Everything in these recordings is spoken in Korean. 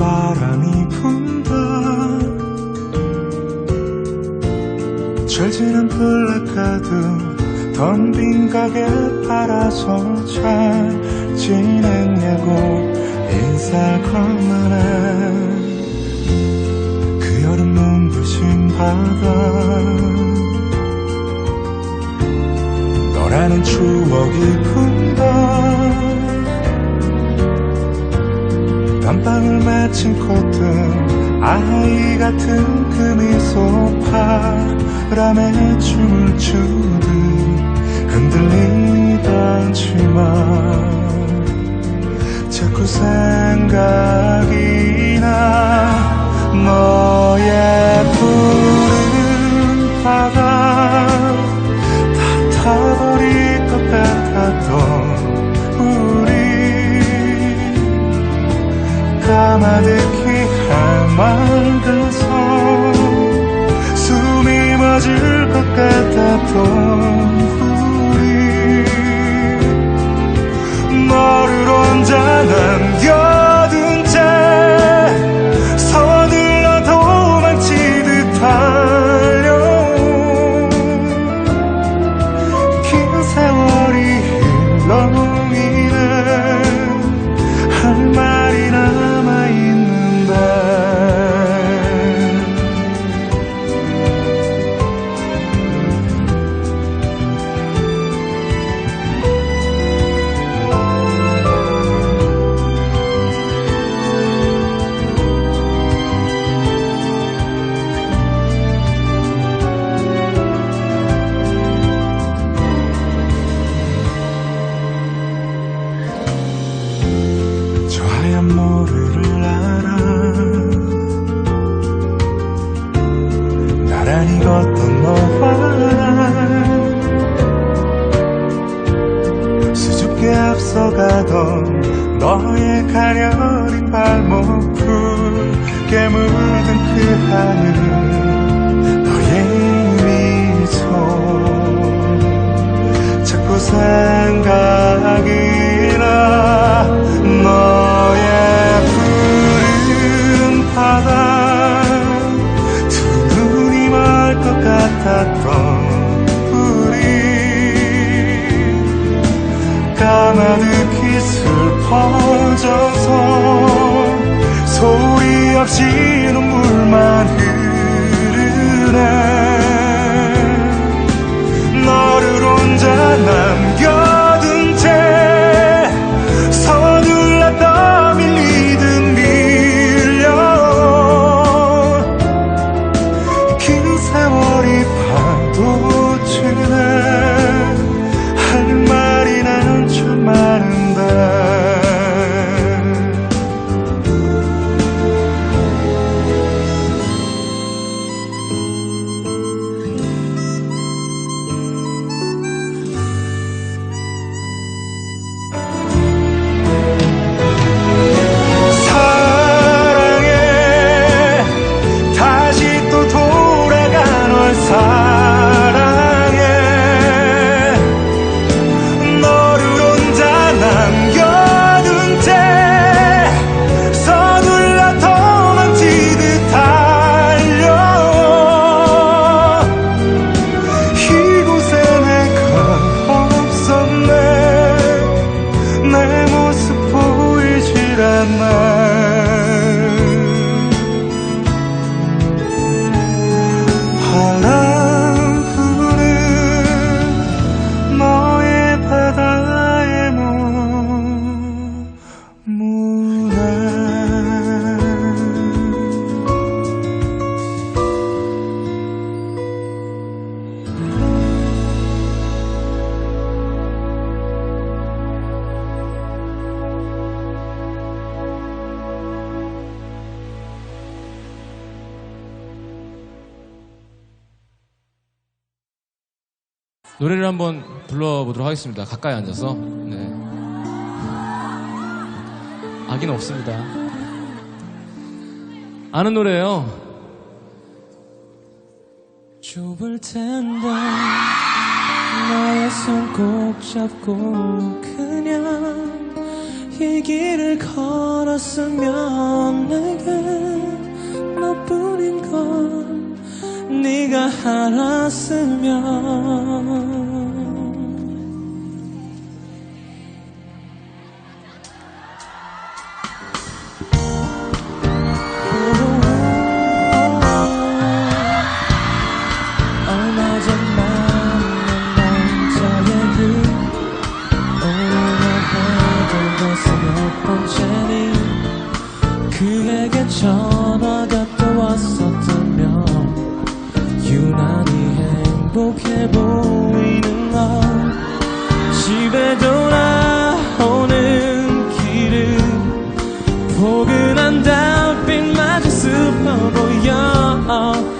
바람이 분다. 철지는 플래카드 덤빈 가게 팔아서 잘 지냈냐고 인사 건너네 그 여름 눈부신 바다 깜빵을 맺힌 콧등 아이 같은 그 미소 바람에 춤을 추듯 흔들리던지만 자꾸 생각이 나. 너의 푸른 바다 다 타버릴 것 같았던 까마득히 해맑아서 숨이 멎을 것 같았던 생각이 나 너의 푸른 바다. 두 눈이 멀것 같았던 우리 까마득히 슬퍼져서 소리 없이 보 노래를 한번 불러보도록 하겠습니다. 가까이 앉아서. 네. 악의는 없습니다. 아는 노래예요. 좁을 텐데 나의 손 꼭 잡고 그냥 이 길을 걸었으면 내게 너뿐인 걸 네가 알았으면 얼마 전 만난 남자에게 오늘만 해도 벌써 몇 번째니 그에게 전 슬퍼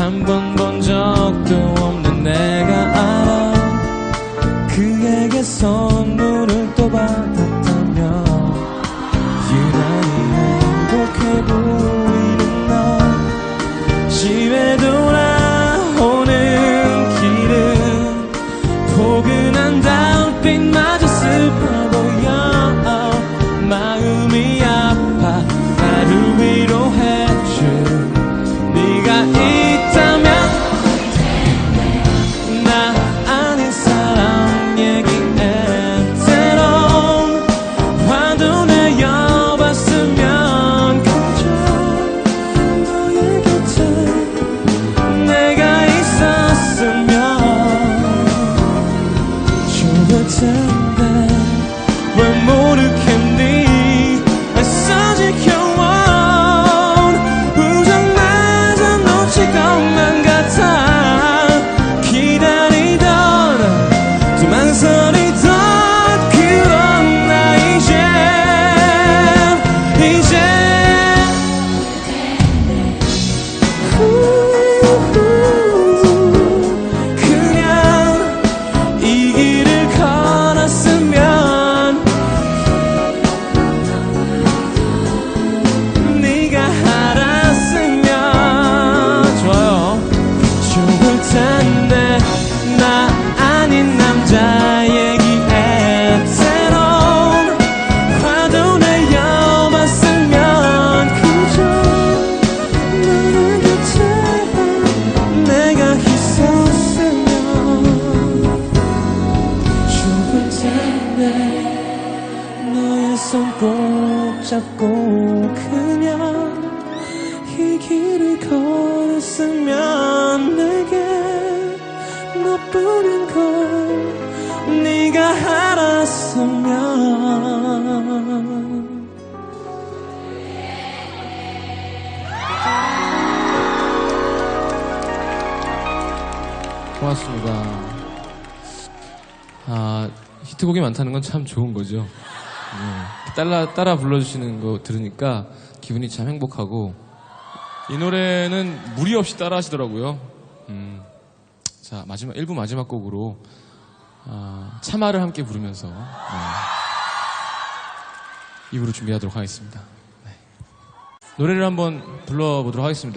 한 번 본 적도 손꼭 잡고 그냥 이 길을 걸었으면 내게 너뿐인 걸 네가 알았으면 고맙습니다. 아, 히트곡이 많다는 건 참 좋은 거죠. 네. 따라, 따라 불러주시는 거 들으니까 기분이 참 행복하고, 이 노래는 무리 없이 따라 하시더라고요. 음, 자, 마지막, 1부 마지막 곡으로, 아, 차마를 함께 부르면서, 네. 2부로 준비하도록 하겠습니다. 네. 노래를 한번 불러보도록 하겠습니다.